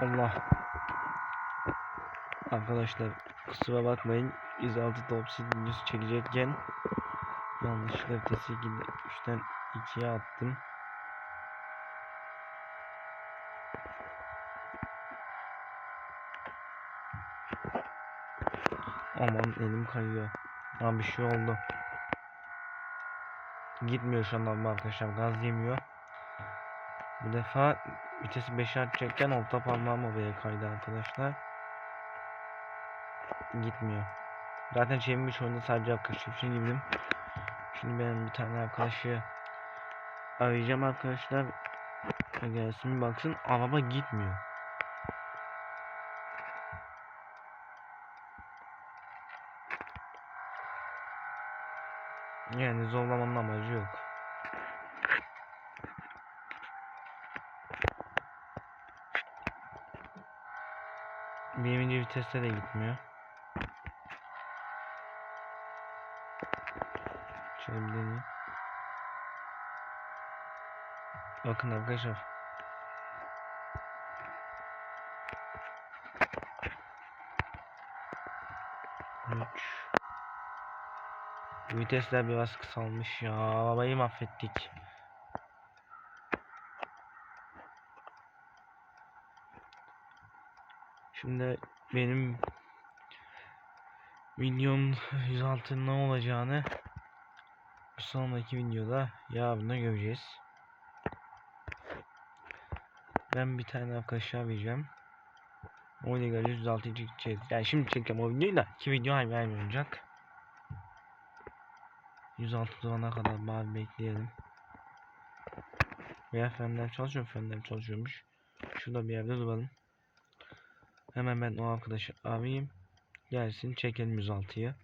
Allah. Arkadaşlar kusura bakmayın. 106 top videosu çekecekken yanlışlıkla vitesi 3'ten 2'ye attım. Aman elim kayıyor. Lan bir şey oldu. Gitmiyor şu anda arkadaşlar gaz yemiyor. Bu defa vitesi 5'e atacakken orta parmağım oraya kaydı arkadaşlar. Gitmiyor. Zaten çevirmiş oyunda sadece arkadaşlar için girdim. Şimdi ben bir tane arkadaşı arayacağım arkadaşlar. Gelsin baksın araba gitmiyor. Yani zorlamanın amacı yok. Birinci viteste de gitmiyor. Şöyle bir deneyeyim. Bakın arkadaşlar. Üç. Vitesler biraz kısalmış ya. Arabayı mahvettik. Şimdi benim videom 106 ne olacağını bir sonraki videoda yarın göreceğiz. Ben bir tane arkadaşı arayacağım. O ile 106 çekeceğiz. Yani şimdi çekeceğim o videoyu da iki video aynı aynı olacak. 106 zamana kadar bari bekleyelim. Veya frenler çalışıyor frenler çalışıyormuş. Şurada bir yerde duralım. Hemen ben o arkadaşı arayayım. Gelsin çekelim 106'yı.